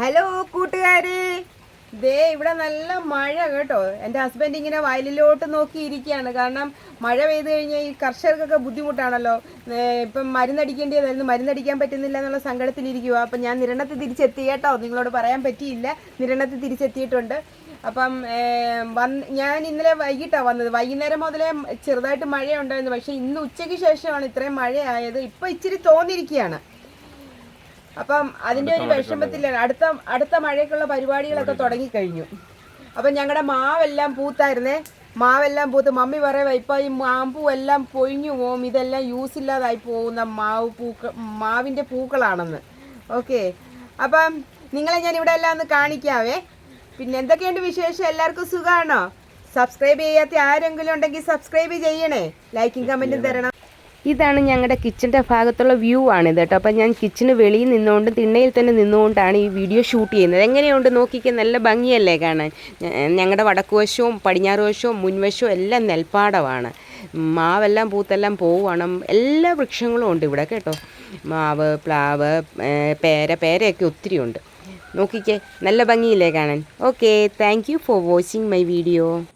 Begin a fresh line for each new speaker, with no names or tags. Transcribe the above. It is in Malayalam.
ഹലോ കൂട്ടുകാരെ. ദേ ഇവിടെ നല്ല മഴ കേട്ടോ. എന്റെ ഹസ്ബൻഡ് ഇങ്ങനെ വയലിലോട്ട് നോക്കിയിരിക്കുകയാണ്. കാരണം മഴ പെയ്ത് കഴിഞ്ഞാൽ ഈ കർഷകർക്കൊക്കെ ബുദ്ധിമുട്ടാണല്ലോ. ഇപ്പം മരുന്നടിക്കേണ്ടിയതായിരുന്നു. മരുന്നടിക്കാൻ പറ്റുന്നില്ല എന്നുള്ള സങ്കടത്തിലിരിക്കുക അപ്പം ഞാൻ നിരണത്തിൽ തിരിച്ചെത്തി കേട്ടോ. നിങ്ങളോട് പറയാൻ പറ്റിയില്ല. നിരണത്തിൽ തിരിച്ചെത്തിയിട്ടുണ്ട്. അപ്പം വന്ന് ഞാൻ ഇന്നലെ വൈകിട്ടാണ് വന്നത്. വൈകുന്നേരം മുതലേ ചെറുതായിട്ട് മഴയുണ്ടായിരുന്നു. പക്ഷേ ഇന്ന് ഉച്ചയ്ക്ക് ശേഷമാണ് ഇത്രയും മഴയായത്. ഇപ്പം ഇച്ചിരി തോന്നിയിരിക്കുകയാണ്. അപ്പം അതിന്റെ ഒരു വിഷമത്തിലാണ് അടുത്ത അടുത്ത മഴയ്ക്കുള്ള പരിപാടികളൊക്കെ തുടങ്ങി കഴിഞ്ഞു അപ്പം ഞങ്ങളുടെ മാവെല്ലാം പൂത്തായിരുന്നേ. മാവെല്ലാം പൂത്ത്. മമ്മി പറയുക ഇപ്പം ഈ മാമ്പൂ എല്ലാം പൊഴിഞ്ഞു പോവും. ഇതെല്ലാം യൂസ് ഇല്ലാതായി പോകുന്ന മാവ് പൂക്ക മാവിന്റെ പൂക്കളാണെന്ന്. ഓക്കെ അപ്പം നിങ്ങളെ ഞാൻ ഇവിടെ എല്ലാം ഒന്ന് കാണിക്കാവേ. പിന്നെ എന്തൊക്കെയുണ്ട് വിശേഷം? എല്ലാവർക്കും സുഖമാണോ സബ്സ്ക്രൈബ് ചെയ്യാത്ത ആരെങ്കിലും ഉണ്ടെങ്കിൽ സബ്സ്ക്രൈബ് ചെയ്യണേ. ലൈക്കും കമന്റും തരണം. ഇതാണ് ഞങ്ങളുടെ കിച്ചന്റെ ഭാഗത്തുള്ള വ്യൂ ആണിത് കേട്ടോ. അപ്പം ഞാൻ കിച്ചന് വെളിയിൽ നിന്നുകൊണ്ട് തിണ്ണയിൽ തന്നെ നിന്നുകൊണ്ടാണ് ഈ വീഡിയോ ഷൂട്ട് ചെയ്യുന്നത്. എങ്ങനെയുണ്ട് നോക്കിക്കാൻ നല്ല ഭംഗിയല്ലേ കാണാൻ? ഞങ്ങളുടെ വടക്കുവശവും പടിഞ്ഞാറ് വശവും മുൻവശവും എല്ലാം നെൽപ്പാടമാണ്. മാവെല്ലാം പൂത്തെല്ലാം പോവുകയാണ് എല്ലാ വൃക്ഷങ്ങളും ഉണ്ട് ഇവിടെ കേട്ടോ. മാവ് പ്ലാവ് പേര പേരയൊക്കെ ഒത്തിരി ഉണ്ട്. നോക്കിക്കേ നല്ല ഭംഗിയില്ലേ കാണാൻ? Okay thank for watching my video.